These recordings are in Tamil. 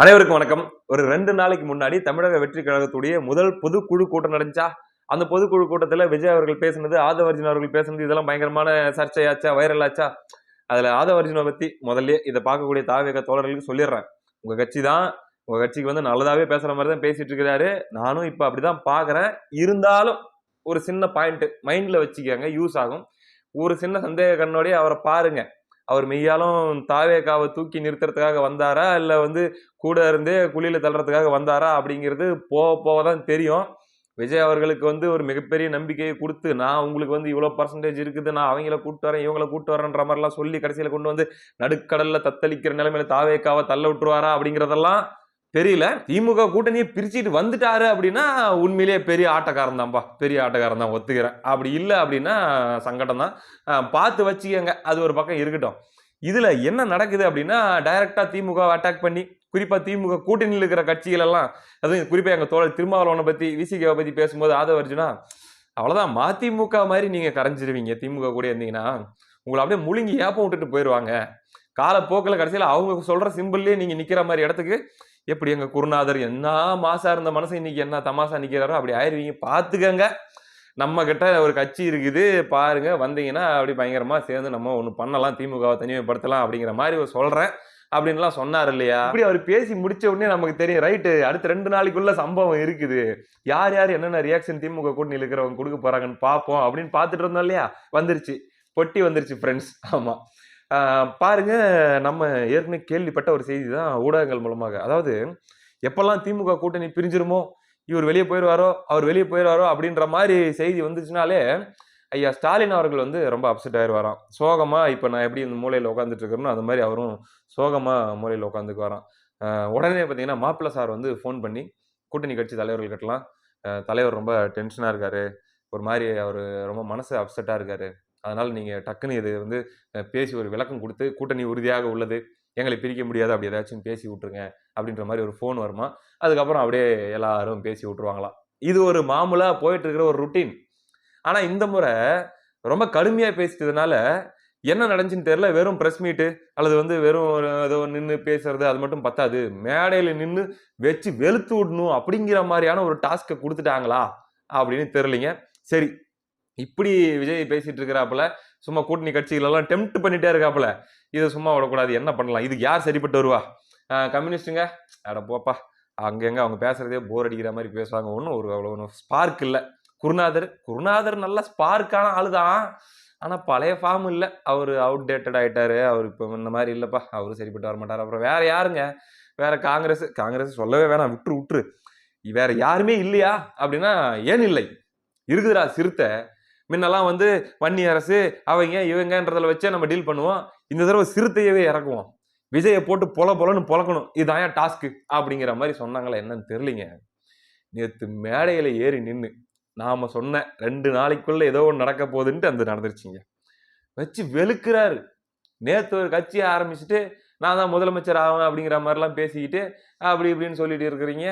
அனைவருக்கும் வணக்கம். ஒரு ரெண்டு நாளைக்கு முன்னாடி தமிழக வெற்றி கழகத்துடைய முதல் பொதுக்குழு கூட்டம் நடந்துச்சா? அந்த பொதுக்குழு கூட்டத்தில் விஜய் அவர்கள் பேசுனது ஆதவர்ஜுன் அவர்கள் பேசுனது இதெல்லாம் பயங்கரமான சர்ச்சையாச்சா வைரல் ஆச்சா? அதில் ஆதவர்ஜுனை பற்றி முதல்ல இதை பார்க்கக்கூடிய தாவேக தோழர்களுக்கு சொல்லிடுறேன். உங்கள் கட்சி தான் உங்கள் கட்சிக்கு வந்து நல்லதாகவே பேசுகிற மாதிரி தான் பேசிட்டு இருக்கிறாரு. நானும் இப்ப அப்படிதான் பார்க்குறேன். இருந்தாலும் ஒரு சின்ன பாயிண்ட் மைண்டில் வச்சுக்கோங்க யூஸ் ஆகும். ஒரு சின்ன சந்தேக கண்ணோடய அவரை பாருங்கள் அவர் மெய்யாலும் தாவேக்காவை தூக்கி நிறுத்துறதுக்காக வந்தாரா? இல்லை வந்து கூட இருந்தே குழியில் தள்ளுறதுக்காக வந்தாரா? அப்படிங்கிறது போக போக தான் தெரியும். விஜய் அவர்களுக்கு வந்து ஒரு மிகப்பெரிய நம்பிக்கையை கொடுத்து நான் உங்களுக்கு வந்து இவ்வளோ பர்சன்டேஜ் இருக்குது நான் அவங்கள கூப்பிட்டு வரேன் இவங்கள கூப்பிட்டு வரேன்ற மாதிரிலாம் சொல்லி கடைசியில் கொண்டு வந்து நடுக்கடலில் தத்தளிக்கிற நிலைமையில தாவேக்காவை தள்ள விட்டுருவாரா அப்படிங்கிறதெல்லாம் தெரியல. திமுக கூட்டணியை பிரிச்சுட்டு வந்துட்டாரு அப்படின்னா உண்மையிலேயே பெரிய ஆட்டக்காரன் தான்ப்பா பெரிய ஆட்டக்காரன் தான் ஒத்துக்கிறேன். அப்படி இல்லை அப்படின்னா சங்கடம் தான் பார்த்து வச்சுக்கங்க. அது ஒரு பக்கம் இருக்கட்டும். இதில் என்ன நடக்குது அப்படின்னா டைரெக்டாக திமுக அட்டாக் பண்ணி குறிப்பாக திமுக கூட்டணியில் இருக்கிற கட்சிகள் எல்லாம் அதுவும் குறிப்பாக எங்கள் தோழர் திருமாவளவனை பற்றி விசிகாவை பற்றி பேசும்போது ஆதவர்ஜுனா அவ்வளோதான் மதிமுக மாதிரி நீங்கள் கரைஞ்சிருவீங்க. திமுக கூட இருந்தீங்கன்னா உங்களை அப்படியே முழுங்கி ஏப்பம் விட்டுட்டு போயிடுவாங்க காலப்போக்கில் கடைசியில் அவங்க சொல்கிற சிம்பிள்லேயே நீங்கள் நிற்கிற மாதிரி இடத்துக்கு எப்படி எங்கள் குருநாதர் என்ன மாசா இருந்த மனசு இன்னைக்கு என்ன தமாசா நிற்கிறாரோ அப்படி ஆயிருவீங்க. பார்த்துக்கங்க. நம்ம கிட்ட ஒரு கட்சி இருக்குது. பாருங்க வந்தீங்கன்னா அப்படி பயங்கரமா சேர்ந்து நம்ம ஒன்று பண்ணலாம். திமுகவை தனிமைப்படுத்தலாம் அப்படிங்கிற மாதிரி சொல்கிறேன் சொல்றேன். அப்படின்லாம் சொன்னார் இல்லையா? அப்படி அவர் பேசி முடிச்ச உடனே நமக்கு தெரியும். ரைட்டு அடுத்த ரெண்டு நாளைக்குள்ள சம்பவம் இருக்குது. யார் யார் என்னென்ன ரியாக்ஷன் திமுக கூட்டணியில் இருக்கிறவங்க கொடுக்க போறாங்கன்னு பார்ப்போம் அப்படின்னு பார்த்துட்டு இருந்தோம் இல்லையா? வந்துருச்சு. பொட்டி வந்துருச்சு ஃப்ரெண்ட்ஸ் ஆமாம் பாருங்க நம்ம ஏற்கனவே கேள்விப்பட்ட ஒரு செய்தி தான் ஊடகங்கள் மூலமாக. அதாவது எப்பெல்லாம் திமுக கூட்டணி பிரிஞ்சிருமோ இவர் வெளியே போயிடுவாரோ அவர் வெளியே போயிடுவாரோ அப்படின்ற மாதிரி செய்தி வந்துச்சுனாலே ஐயா ஸ்டாலின் அவர்கள் வந்து ரொம்ப அப்செட் ஆயிடுவாராம் சோகமாக இப்போ நான் எப்படி இந்த மூலையில் உட்காந்துட்டு இருக்கிறேனோ அந்த மாதிரி அவரும் சோகமாக மூலையில் உட்காந்துக்கு வரான் உடனே பார்த்தீங்கன்னா மாப்பிள்ளை சார் வந்து ஃபோன் பண்ணி கூட்டணி கட்சி தலைவர்கள் கட்டலாம் தலைவர் ரொம்ப டென்ஷனாக இருக்காரு. ஒரு மாதிரி அவர் ரொம்ப மனசு அப்செட்டாக இருக்காரு. அதனால் நீங்கள் டக்குன்னு இது வந்து பேசி ஒரு விளக்கம் கொடுத்து கூட்டணி உறுதியாக உள்ளது எங்களை பிரிக்க முடியாது அப்படி ஏதாச்சும் பேசி விட்ருங்க அப்படின்ற மாதிரி ஒரு ஃபோன் வருமா அதுக்கப்புறம் அப்படியே எல்லாரும் பேசி விட்ருவாங்களாம் இது ஒரு மாமூலாக போயிட்டு இருக்கிற ஒரு ருட்டீன் ஆனால் இந்த முறை ரொம்ப கடுமையாக பேசிட்டதுனால என்ன நடந்துச்சுன்னு தெரியல வெறும் ப்ரெஸ் மீட்டு அல்லது வந்து வெறும் ஒரு ஏதோ நின்று பேசுறது அது மட்டும் பத்தாது. மேடையில் நின்று வச்சு வெளுத்து விடணும் அப்படிங்கிற மாதிரியான ஒரு டாஸ்க்கை கொடுத்துட்டாங்களா அப்படின்னு தெரிலிங்க சரி இப்படி விஜய் பேசிட்டு இருக்கிறாப்புல சும்மா கூட்டணி கட்சிகளெல்லாம் டெம்ட் டெம்ப்ட் பண்ணிட்டே இருக்காப்புல. இதை சும்மா விடக்கூடாது என்ன பண்ணலாம்? இதுக்கு யார் சரிப்பட்டு வருவா? கம்யூனிஸ்ட்டுங்க அட போப்பா அங்கங்க அவங்க பேசுறதே போர் அடிக்கிற மாதிரி பேசுவாங்க ஒன்றும் ஒரு அவ்வளோ ஒன்றும் ஸ்பார்க் இல்லை. குருநாதர் குருநாதர் நல்ல ஸ்பார்க்கான ஆளு தான் ஆனால் பழைய ஃபார்ம் இல்லை. அவர் அவுடேட்டட் ஆகிட்டாரு அவர் இப்போ இந்த மாதிரி இல்லைப்பா. அவரும் சரிப்பட்டு வர மாட்டார். அப்புறம் வேற யாருங்க? வேற காங்கிரஸ். காங்கிரஸ் சொல்லவே வேணாம். விட்டுரு விட்டுரு. வேற யாருமே இல்லையா? அப்படின்னா ஏன் இல்லை? இருக்குதுடா சிறுத்தை முன்னெல்லாம் வந்து வன்னி அரசு அவங்க இவங்கன்றதில் வச்சே நம்ம டீல் பண்ணுவோம். இந்த தடவை சிறுத்தையவே இறக்குவோம். விஜயை போட்டு பொல பொலன்னு பொழக்கணும் இதுதான் ஏன் டாஸ்க்கு அப்படிங்கிற மாதிரி சொன்னாங்களே என்னன்னு தெரியலிங்க. நேற்று மேடையில் ஏறி நின்று நாம் சொன்ன ரெண்டு நாளைக்குள்ளே ஏதோ ஒன்று நடக்க போகுதுன்ட்டு அந்த நடந்துருச்சுங்க. வச்சு வெளுக்கிறாரு. நேற்று ஒரு கட்சியை ஆரம்பிச்சுட்டு நான் தான் முதலமைச்சர் ஆவேன் அப்படிங்கிற மாதிரிலாம் பேசிக்கிட்டு அப்படி இப்படின்னு சொல்லிட்டு இருக்கிறீங்க.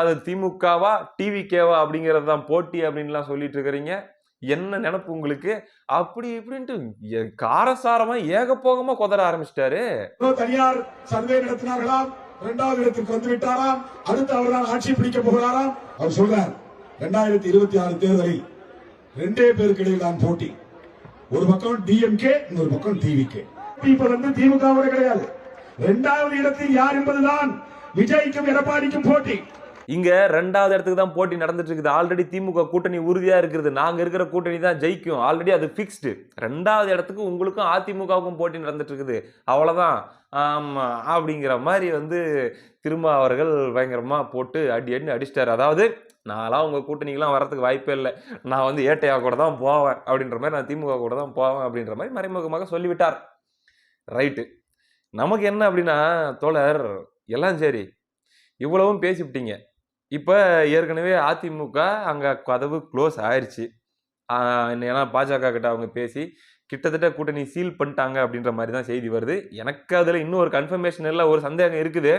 அது திமுகவா டிவிகேவா அப்படிங்கிறது தான் போட்டி அப்படின்லாம் சொல்லிட்டு இருக்கிறீங்க. என்ன நினப்பு உங்களுக்கு? அப்படி இப்படின்ட்டு எ- காரசாரமா ஏகப்போகமா கொதற ஆரம்பிச்சிட்டாரு. தனியார் சர்வே நடத்தினார்களாம். இரண்டாவது இடத்திற்கு வந்து விட்டாராம். அடுத்து அவர்தான் ஆட்சி பிடிக்க போகிறாராம். அவர் சொல்றார் இரண்டாயிரத்தி இருபத்தி ஆறு தேர்தலில் ரெண்டே பேருக்கு இடையில் தான் போட்டி. ஒரு பக்கம் டிஎம்கே இன்னொரு பக்கம் டிவிகே இப்ப வந்து திமுக கிடையாது. இரண்டாவது இடத்தில் யார் என்பதுதான் விஜய்க்கும் எடப்பாடிக்கும் போட்டி. இங்க ரெண்டாவது இடத்துக்கு தான் போட்டி நடந்துட்டு இருக்குது ஆல்ரெடி திமுக கூட்டணி உறுதியா இருக்கிறது நாங்க இருக்கிற கூட்டணி தான் ஜெயிக்கும். ஆல்ரெடி அது ஃபிக்ஸ்டு ரெண்டாவது இடத்துக்கு உங்களுக்கும் அதிமுகவுக்கும் போட்டி நடந்துட்டு இருக்குது அவ்வளவுதான். ஆமா அப்படிங்கிற மாதிரி வந்து திரும்ப அவர்கள் பயங்கரமா போட்டு அடி அடி அடிச்சிட்டாரு. அதாவது நான்லாம் உங்கள் கூட்டணிக்கெலாம் வரதுக்கு வாய்ப்பே இல்லை. நான் வந்து ஏட்டையா கூட தான் போவேன் அப்படின்ற மாதிரி நான் திமுக கூட தான் போவேன் அப்படின்ற மாதிரி மறைமுகமாக சொல்லிவிட்டார். ரைட்டு நமக்கு என்ன அப்படின்னா தோழர் எல்லாம் சரி. இவ்வளவும் பேசிவிட்டீங்க. இப்போ ஏற்கனவே அதிமுக அங்கே கதவு க்ளோஸ் ஆயிடுச்சு ஏன்னா பாஜக கிட்ட அவங்க பேசி கிட்டத்தட்ட கூட்டணி சீல் பண்ணிட்டாங்க அப்படின்ற மாதிரி தான் செய்தி வருது. எனக்கு அதில் இன்னும் ஒரு கன்ஃபர்மேஷன் இல்லை ஒரு சந்தேகம் இருக்குது.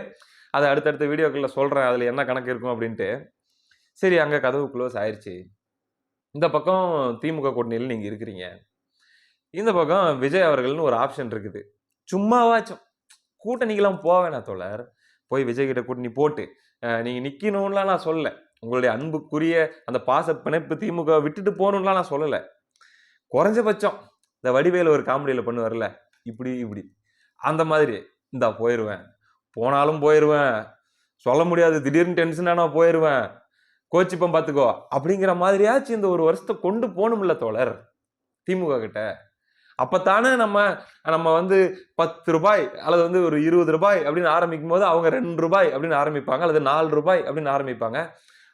அதை அடுத்தடுத்த வீடியோக்களில் சொல்கிறேன் அதில் என்ன கணக்கு இருக்கும் அப்படின்ட்டு. சரி அங்கே கதவு க்ளோஸ் ஆயிடுச்சு இந்த பக்கம் திமுக கூட்டணியில் நீங்கள் இருக்கிறீங்க. இந்த பக்கம் விஜய் அவர்கள்னு ஒரு ஆப்ஷன் இருக்குது. சும்மாவாச்சும். கூட்டணிக்கெல்லாம் போக தோழர். போய் விஜய் கிட்ட கூட்டணி போட்டு நீங்கள் நிற்கணும்லாம் நான் சொல்லலை. உங்களுடைய அன்புக்குரிய அந்த பாச பிணைப்பு திமுக விட்டுட்டு போகணும்லாம் நான் சொல்லலை. குறைஞ்சபட்சம் இந்த வடிவேல ஒரு காமெடியில் பண்ணுவார்ல இப்படி இப்படி. அந்த மாதிரி இந்தா போயிடுவேன் போனாலும் போயிடுவேன் சொல்ல முடியாது திடீர்னு டென்ஷனா நான் போயிடுவேன் கோச்சிப்பம் பார்த்துக்கோ அப்படிங்கிற மாதிரியாச்சும் இந்த ஒரு வருஷத்தை கொண்டு போகணும்ல தோழர் திமுக கிட்ட. அப்பத்தானே நம்ம நம்ம வந்து பத்து ரூபாய் அல்லது வந்து ஒரு இருபது ரூபாய் அப்படின்னு ஆரம்பிக்கும் போது அவங்க ரெண்டு ரூபாய் அப்படின்னு ஆரம்பிப்பாங்க அல்லது நாலு ரூபாய் அப்படின்னு ஆரம்பிப்பாங்க.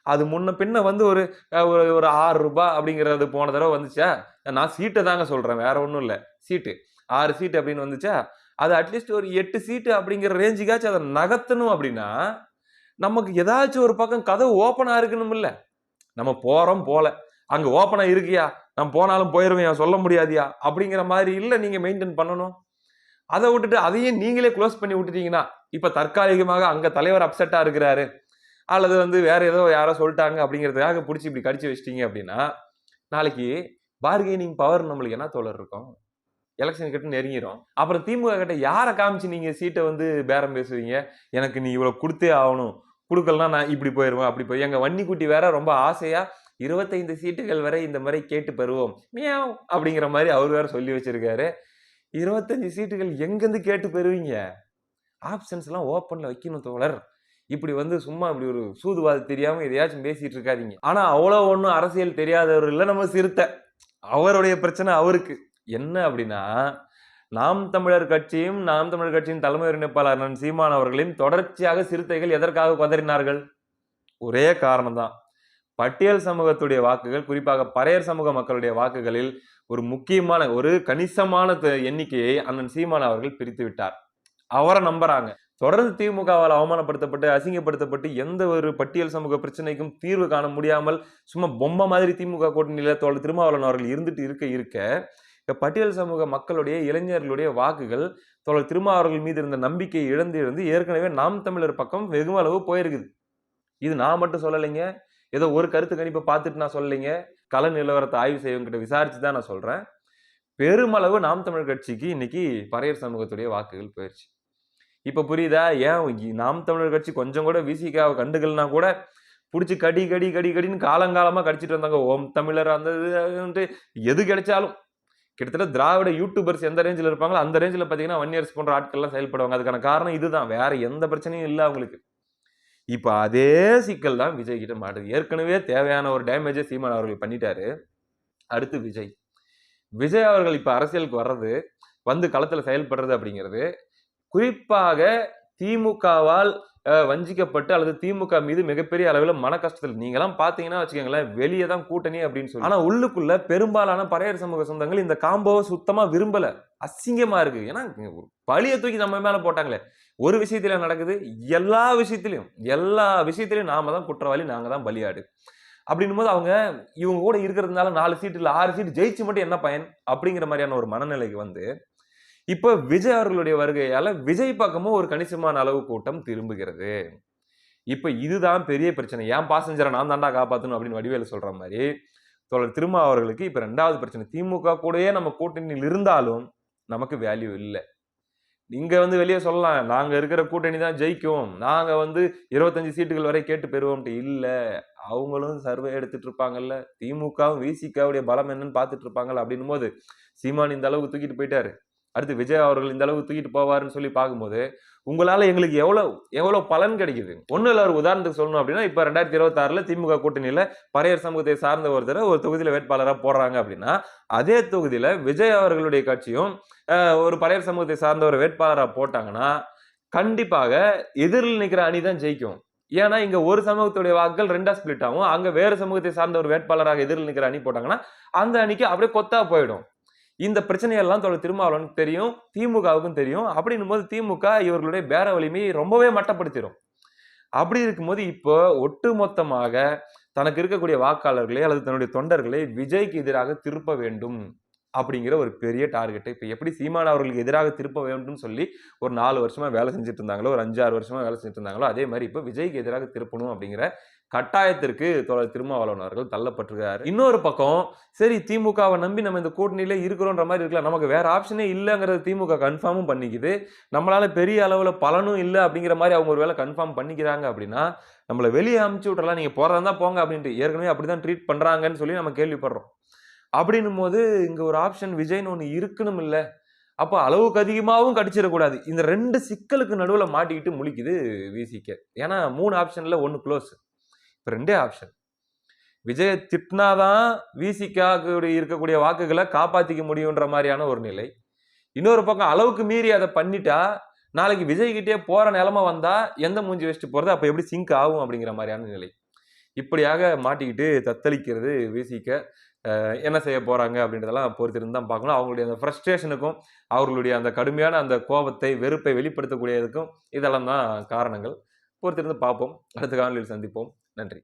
அது முன்ன பின்ன வந்து ஒரு ஒரு ஒரு ஆறு ரூபாய் அப்படிங்கிறது போன தடவை வந்துச்சா? நான் சீட்டை தாங்க சொல்கிறேன் வேற ஒன்றும் இல்லை. சீட்டு. ஆறு சீட்டு அப்படின்னு வந்துச்சா? அது அட்லீஸ்ட் ஒரு எட்டு சீட்டு அப்படிங்கிற ரேஞ்சுக்காச்சும் அதை நகர்த்தணும் அப்படின்னா நமக்கு ஏதாச்சும் ஒரு பக்கம் கதவு ஓப்பனாக இருக்கணும் இல்லை நம்ம போகிறோம் போல. அங்கே ஓப்பனாக இருக்கியா? நான் போனாலும் போயிடுவேன் சொல்ல முடியாதியா? அப்படிங்கிற மாதிரி இல்லை நீங்கள் மெயின்டைன் பண்ணணும். அதை விட்டுட்டு அதையும் நீங்களே க்ளோஸ் பண்ணி விட்டுட்டீங்கன்னா இப்போ தற்காலிகமாக அங்கே தலைவர் அப்செட்டாக இருக்கிறாரு. அல்லது வந்து வேற ஏதோ யாரோ சொல்லிட்டாங்க அப்படிங்கிறதுக்காக பிடிச்சி இப்படி கடிச்சு வச்சிட்டீங்க அப்படின்னா நாளைக்கு பார்கெனிங் பவர் நம்மளுக்கு என்ன தோழர் இருக்கும்? எலெக்ஷன் கிட்ட நெருங்கிடும் அப்புறம் திமுக கிட்ட யாரை காமிச்சு நீங்கள் சீட்டை வந்து பேரம் பேசுவீங்க? எனக்கு நீ இவ்வளோ கொடுத்தே ஆகணும். கொடுக்கலாம் நான் இப்படி போயிடுவேன் அப்படி போய். எங்கள் வன்னிக்குட்டி வேற ரொம்ப ஆசையாக இருபத்தைந்து சீட்டுகள் வரை இந்த மாதிரி கேட்டு பெறுவோம். மியாவ் அப்படிங்கிற மாதிரி அவர் வேற சொல்லி வச்சிருக்காரு. இருபத்தஞ்சு சீட்டுகள் எங்கேருந்து கேட்டு பெறுவீங்க? ஆப்ஷன்ஸ்லாம் ஓப்பனில் வைக்கணும் தோழர். இப்படி வந்து சும்மா இப்படி ஒரு சூதுவாது தெரியாமல் எதையாச்சும் பேசிகிட்டு இருக்காதீங்க. ஆனால் அவ்வளோ ஒன்றும் அரசியல் தெரியாதவர் இல்லை நம்ம சிறுத்தை. அவருடைய பிரச்சனை அவருக்கு. என்ன அப்படின்னா நாம் தமிழர் கட்சியும் நாம் தமிழர் கட்சியின் தலைமை ஒருங்கிணைப்பாளர் சீமான் அவர்களையும் தொடர்ச்சியாக சிறுத்தைகள் எதற்காக கொதறினார்கள்? ஒரே காரணம் தான் பட்டியல் சமூகத்துடைய வாக்குகள் குறிப்பாக பறையர் சமூக மக்களுடைய வாக்குகளில் ஒரு முக்கியமான ஒரு கணிசமான த- எண்ணிக்கையை அண்ணன் சீமான் அவர்கள் பிரித்து விட்டார். அவரை நம்புறாங்க. தொடர்ந்து திமுகவால் அவமானப்படுத்தப்பட்டு அசிங்கப்படுத்தப்பட்டு எந்த ஒரு பட்டியல் சமூக பிரச்சனைக்கும் தீர்வு காண முடியாமல் சும்மா பொம்மை மாதிரி திமுக கூட்டணியில் தோழர் திருமாவளவன் அவர்கள் இருந்துட்டு இருக்க இருக்க பட்டியல் சமூக மக்களுடைய இளைஞர்களுடைய வாக்குகள் தோழர் திருமாவளவர்கள் மீது இருந்த நம்பிக்கையை இழந்து இழந்து ஏற்கனவே நாம் தமிழர் பக்கம் வெகுமளவு போயிருக்குது. இது நான் மட்டும் சொல்லலைங்க. ஏதோ ஒரு கருத்து கணிப்பை பார்த்துட்டு நான் சொல்லலைங்க. கல நிலவரத்தை ஆய்வு செய்வங்கிட்ட விசாரிச்சு தான் நான் சொல்கிறேன் பெருமளவு நாம் தமிழர் கட்சிக்கு இன்னைக்கு பறையர் சமூகத்துடைய வாக்குகள் போயிருச்சு. இப்போ புரியுதா? ஏன் நாம் தமிழர் கட்சி கொஞ்சம் கூட விசிகாவை கண்டுகள்னா கூட பிடிச்சி கடி கடி கடி கடின்னு காலங்காலமாக கடிச்சிட்டு வந்தாங்க. ஓம் தமிழர் அந்த இது எது கிடைச்சாலும். கிட்டத்தட்ட திராவிட யூடியூபர்ஸ் எந்த ரேஞ்சில் இருப்பாங்களோ அந்த ரேஞ்சில் பார்த்தீங்கன்னா ஒன் இயர்ஸ் போன்ற ஆட்கள்லாம் செயல்படுவாங்க. அதுக்கான காரணம் இதுதான். வேற எந்த பிரச்சனையும் இல்லை அவங்களுக்கு. இப்போ அதே சிக்கல் தான் விஜய் கிட்ட மாட்டுது. ஏற்கனவே தேவையான ஒரு டேமேஜை சீமான் அவர்கள் பண்ணிட்டாரு. அடுத்து விஜய். விஜய் அவர்கள் இப்போ அரசியலுக்கு வர்றது வந்து களத்தில் செயல்படுறது அப்படிங்கிறது குறிப்பாக திமுகவால் வஞ்சிக்கப்பட்டு அல்லது திமுக மீது மிகப்பெரிய அளவில் மன கஷ்டத்தில். நீங்களாம் பார்த்தீங்கன்னா வச்சுக்கோங்களேன் வெளியே தான் கூட்டணி அப்படின்னு சொல்லி. ஆனால் உள்ளுக்குள்ள பெரும்பாலான பறையர் சமூக சொந்தங்கள் இந்த காம்போவை சுத்தமாக விரும்பலை. அசிங்கமாக இருக்குது ஏன்னா பழியை தூக்கி நம்ம மேலே போட்டாங்களே. ஒரு விஷயத்துல நடக்குது எல்லா விஷயத்திலையும் எல்லா விஷயத்திலையும் நாம தான் குற்றவாளி நாங்கள் தான் பலியாடு அப்படின்னும் போது அவங்க இவங்க கூட இருக்கிறதுனால நாலு சீட்டு இல்லை ஆறு சீட்டு ஜெயிச்சு மட்டும் என்ன பயன்? அப்படிங்கிற மாதிரியான ஒரு மனநிலைக்கு வந்து இப்போ விஜய் அவர்களுடைய வருகையால் விஜய் பக்கமும் ஒரு கணிசமான அளவு கூட்டம் திரும்புகிறது. இப்போ இதுதான் பெரிய பிரச்சனை. ஏன் பாசஞ்சரை நான் தாண்டா காப்பாற்றணும் அப்படின்னு வடிவேலு சொல்கிற மாதிரி தொடர் திருமா அவர்களுக்கு இப்போ ரெண்டாவது பிரச்சனை. திமுக கூடயே நம்ம கூட்டணியில் இருந்தாலும் நமக்கு வேல்யூ இல்லை. நீங்கள் வந்து வெளியே சொல்லலாம். நாங்கள் இருக்கிற கூட்டணி தான் ஜெயிக்கும். நாங்கள் வந்து இருபத்தஞ்சு சீட்டுகள் வரை கேட்டு பெறுவோம்ட்டு இல்லை. அவங்களும் சர்வே எடுத்துட்டு இருப்பாங்கல்ல. திமுகவும் விசிகாவுடைய பலம் என்னன்னு பார்த்துட்டு இருப்பாங்கல்ல அப்படின்னும் போது சீமான் இந்த அளவுக்கு தூக்கிட்டு போயிட்டாரு. அடுத்து விஜய் அவர்கள் இந்த அளவுக்கு தூக்கிட்டு போவாருன்னு சொல்லி பார்க்கும்போது உங்களால் எங்களுக்கு எவ்வளோ எவ்வளோ பலன் கிடைக்குது? ஒன்றும் இல்லை ஒரு உதாரணத்துக்கு சொல்லணும் அப்படின்னா இப்போ ரெண்டாயிரத்தி இருபத்தாறில் திமுக கூட்டணியில் பறையர் சமூகத்தை சார்ந்த ஒருத்தர் ஒரு தொகுதியில் வேட்பாளராக போடுறாங்க அப்படின்னா அதே தொகுதியில் விஜய் அவர்களுடைய கட்சியும் ஒரு பறையர் சமூகத்தை சார்ந்த ஒரு வேட்பாளராக போட்டாங்கன்னா கண்டிப்பாக எதிரில் நிற்கிற அணி தான் ஜெயிக்கும். ஏன்னா இங்க ஒரு சமூகத்துடைய வாக்குகள் ரெண்டா ஸ்பிளிட் ஆகும். அங்க வேறு சமூகத்தை சார்ந்த ஒரு வேட்பாளராக எதிரில் நிற்கிற அணி போட்டாங்கன்னா அந்த அணிக்கு அப்படியே கொத்தா போயிடும். இந்த பிரச்சனையெல்லாம் தொடர் திருமாவளவனுக்கு தெரியும் திமுகவுக்கும் தெரியும். அப்படின்னும் போது திமுக இவர்களுடைய பேர வலிமையை ரொம்பவே மட்டப்படுத்திடும் அப்படி இருக்கும்போது இப்போ ஒட்டு மொத்தமாக தனக்கு இருக்கக்கூடிய வாக்காளர்களை அல்லது தன்னுடைய தொண்டர்களை விஜய்க்கு எதிராக திருப்ப வேண்டும் அப்படிங்கிற ஒரு பெரிய டார்கெட்டை இப்போ எப்படி சீமான் அவர்களுக்கு எதிராக திருப்ப வேண்டும்னு சொல்லி ஒரு நாலு வருஷமா வேலை செஞ்சுட்டு இருந்தாங்களோ ஒரு அஞ்சாறு வருஷமா வேலை செஞ்சுட்டு இருந்தாங்களோ அதே மாதிரி இப்போ விஜய்க்கு எதிராக திருப்பணும் அப்படிங்கிற கட்டாயத்திற்கு தோழர் திருமாவளவன் அவர்கள் தள்ளப்பட்டிருக்காரு இன்னொரு பக்கம் சரி திமுகவை நம்பி நம்ம இந்த கூட்டணியில இருக்கிறோன்ற மாதிரி இருக்கலாம். நமக்கு வேற ஆப்ஷனே இல்லைங்கிறது திமுக கன்ஃபார்மும் பண்ணிக்குது. நம்மளால பெரிய அளவில் பலனும் இல்லை அப்படிங்கிற மாதிரி அவங்க ஒரு வேளை கன்ஃபார்ம் பண்ணிக்கிறாங்க அப்படின்னா நம்மளை வெளியே அமுச்சு விட்றலாம் நீங்கள் போகிறதா போங்க அப்படின்ட்டு. ஏற்கனவே அப்படி தான் ட்ரீட் பண்ணுறாங்கன்னு சொல்லி நம்ம கேள்விப்படுறோம். அப்படின்னும் போது இங்கே ஒரு ஆப்ஷன் விஜய்னு ஒன்று இருக்கணும் இல்லை. அப்போ அளவுக்கு அதிகமாகவும் கடிச்சிடக்கூடாது. இந்த ரெண்டு சிக்கலுக்கு நடுவில் மாட்டிக்கிட்டு முழிக்குது விசிக்க ஏன்னா மூணு ஆப்ஷனில் ஒன்று க்ளோஸ் இப்போ ரெண்டே ஆப்ஷன் விஜயை திட்டினாதான் விசிக்காக்கு இருக்கக்கூடிய வாக்குகளை காப்பாற்றிக்க முடியுன்ற மாதிரியான ஒரு நிலை. இன்னொரு பக்கம் அளவுக்கு மீறி அதை பண்ணிட்டா நாளைக்கு விஜய்கிட்டே போகிற நிலமை வந்தால் எந்த மூஞ்சி வச்சுட்டு போகிறது அப்போ எப்படி சிங்க் ஆகும் அப்படிங்கிற மாதிரியான நிலை. இப்படியாக மாட்டிக்கிட்டு தத்தளிக்கிறது விசிக்க என்ன செய்ய போகிறாங்க அப்படின்றதெல்லாம் பொறுத்திருந்து தான் பார்க்கணும். அவங்களுடைய அந்த ஃப்ரஸ்ட்ரேஷனுக்கும் அவர்களுடைய அந்த கடுமையான அந்த கோபத்தை வெறுப்பை வெளிப்படுத்தக்கூடியதுக்கும் இதெல்லாம் தான் காரணங்கள். பொறுத்திருந்து பார்ப்போம். அடுத்த காணொலியில் சந்திப்போம். நன்றி